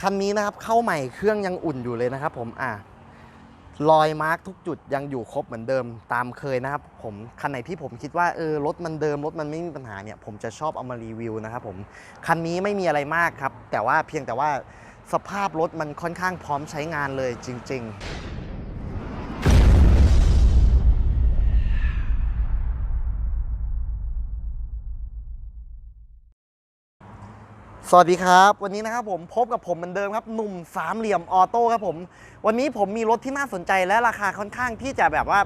คันนี้นะครับเข้าใหม่เครื่องยังอุ่นอยู่เลยนะครับ ผมอะรอยมาร์กทุกจุดยังอยู่ครบเหมือนเดิมตามเคยนะครับผมคันไหนที่ผมคิดว่าเออรถมันเดิมรถมันไม่มีปัญหาเนี่ยผมจะชอบเอามารีวิวนะครับผมคันนี้ไม่มีอะไรมากครับ แต่ว่าเพียงแต่ว่าสภาพรถมันค่อนข้างพร้อมใช้งานเลยจริง ๆ สวัสดีครับ วันนี้นะครับผมพบกับผมเหมือนเดิมครับหนุ่มสามเหลี่ยมออโต้ครับผม วันนี้ผมมีรถที่น่าสนใจและราคาค่อนข้างที่จะแบบว่า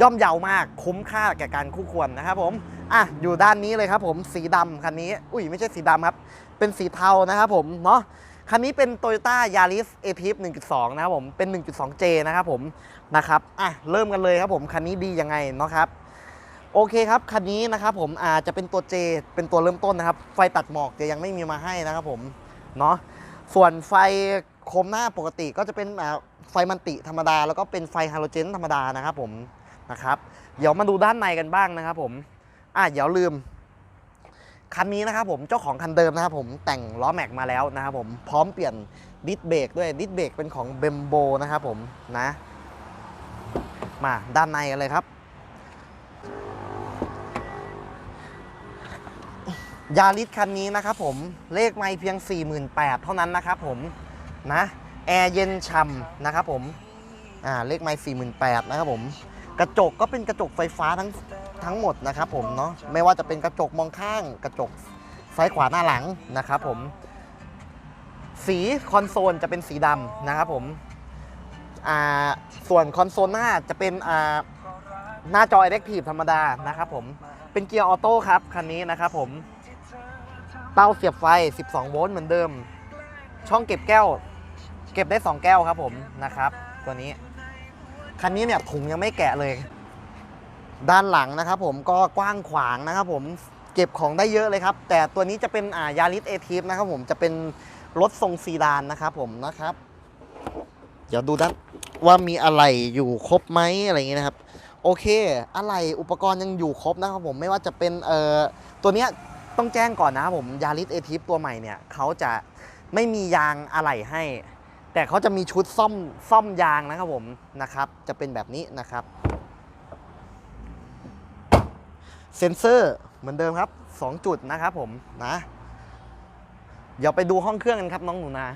ย่อมเยาวมากคุ้มค่าแก่การคู่ควรนะครับผมอะอยู่ด้านนี้เลยครับผมสีดำคันนี้ อุ้ยไม่ใช่สีดำครับ เป็นสีเทานะครับผมเนาะคันนี้เป็น Toyota Yaris a t i f 1.2 นะครับผมเป็น 1.2J นะครับผมนะครับอะเริ่มกันเลยครับผมคันนี้ดียังไงเนาะครับ โอเคครับคันนี้นะครับผมอาจจะเป็นตัว J เป็นตัวเริ่มต้นนะครับ ไฟตัดหมอกจะยังไม่มีมาให้นะครับผมเนาะส่วนไฟโคมหน้าปกติก็จะเป็นไฟมันติธรรมดา แล้วก็เป็นไฟฮาโลเจนธรรมดานะครับผมนะครับเดี๋ยวมาดูด้านในกันบ้างนะครับผมอะเดี๋ยวลืมคันนี้นะครับผมเจ้าของคันเดิมนะครับผมแต่งล้อแม็กมาแล้วนะครับผมพร้อมเปลี่ยนดิสเบรกด้วยดิสเบรกเป็นของเบมโบนะครับผมนะ มาด้านในกันเลยครับ ยาริสคันนี้นะครับผมเลขไม่เพียง 48,000เท่านั้นนะครับผมนะแอร์เย็นฉ่ำนะครับผมอ่าเลขไม่48,000นะครับผมกระจกก็เป็นกระจกไฟฟ้าทั้งทั้งหมดนะครับผมเนาะไม่ว่าจะเป็นกระจกมองข้าง กระจกซ้ายขวาหน้าหลังนะครับผมสีคอนโซลจะเป็นสีดำนะครับผมอ่าส่วนคอนโซลหน้าจะเป็นอ่าหน้าจอ Elective ธรรมดานะครับผมเป็นเกียร์ออโต้ครับคันนี้นะครับผม เตาเสียบไฟ 12 โวลต์เหมือนเดิม ช่องเก็บแก้ว เก็บได้ 2 แก้วครับผมนะครับ ตัวนี้ คันนี้เนี่ยถุงยังไม่แกะเลย ด้านหลังนะครับผมก็กว้างขวางนะครับผมเก็บของได้เยอะเลยครับ แต่ตัวนี้จะเป็นอ่ายาริสเอทีฟนะครับผมจะเป็นรถทรงซีดานนะครับผมนะครับ เดี๋ยวดูด้านว่ามีอะไรอยู่ครบไหมอะไรอย่างเงี้ยนะครับ โอเค อะไรอุปกรณ์ยังอยู่ครบนะครับผมไม่ว่าจะเป็นเอ่อตัวเนี้ย ต้องแจ้งก่อนนะครับผมยาริสเอทิฟตัวใหม่เนี่ยเขาจะไม่มียางอะไหล่ให้ แต่เขาจะมีชุดซ่อมซ่อมยางนะครับผมนะครับ จะเป็นแบบนี้นะครับ เซนเซอร์เหมือนเดิมครับ 2 จุดนะครับผมนะเดี๋ยวไปดูห้องเครื่องกันครับน้องหนูนา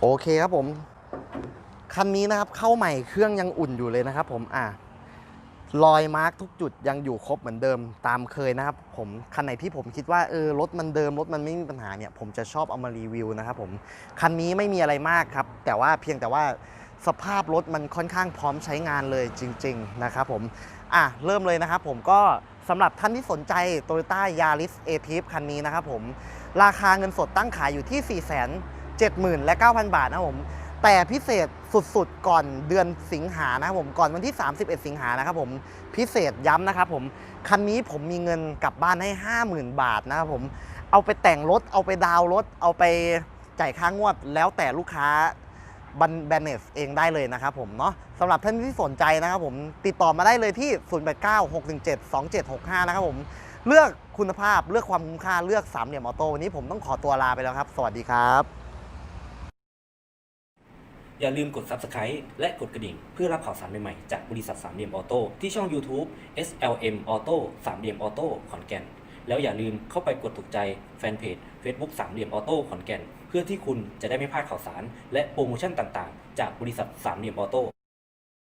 โอเคครับผม คันนี้นะครับเข้าใหม่เครื่องยังอุ่นอยู่เลยนะครับผมอะ รอยมาร์กทุกจุดยังอยู่ครบเหมือนเดิมตามเคยนะครับผมคันไหนที่ผมคิดว่าเออรถมันเดิมรถมันไม่มีปัญหาเนี่ยผมจะชอบเอามารีวิวนะครับผมคันนี้ไม่มีอะไรมากครับ แต่ว่าเพียงแต่ว่าสภาพรถมันค่อนข้างพร้อมใช้งานเลยจริง ๆ นะครับผมอะเริ่มเลยนะครับผมก็สำหรับท่านที่สนใจ Toyota Yaris a t i f คันนี้นะครับผมราคาเงินสดตั้งขายอยู่ที่ 4 7 0 0 0 0และ9,000 บาทนะผม แต่พิเศษสุดๆ ก่อนเดือนสิงหานะครับผมก่อนวันที่ 31 สิงหานะครับผมพิเศษย้ำนะครับผมคันนี้ผมมีเงินกลับบ้านให้ 50,000 บาทนะครับผมเอาไปแต่งรถ เอาไปดาวรถ เอาไปจ่ายค่างวด แล้วแต่ลูกค้าบันแบนเนสเองได้เลยนะครับผมเนาะสำหรับท่านที่สนใจนะครับผมติดต่อมาได้เลยที่ 0896172765 นะครับผมเลือกคุณภาพเลือกความคุ้มค่าเลือกสามเหลี่ยมออโต้วันนี้ผมต้องขอตัวลาไปแล้วครับ สวัสดีครับ อย่าลืมกด Subscribe และกดกระดิ่ง เพื่อรับข่าวสารใหม่ๆ จากบริษัทสามเหลี่ยมออโต้ที่ช่อง YouTube SLM Auto สามเหลี่ยมออโต้ขอนแก่น แล้วอย่าลืมเข้าไปกดถูกใจแฟนเพจ Facebook สามเหลี่ยมออโต้ขอนแก่น เพื่อที่คุณจะได้ไม่พลาดข่าวสาร และโปรโมชั่นต่างๆ จากบริษัทสามเหลี่ยมออโต้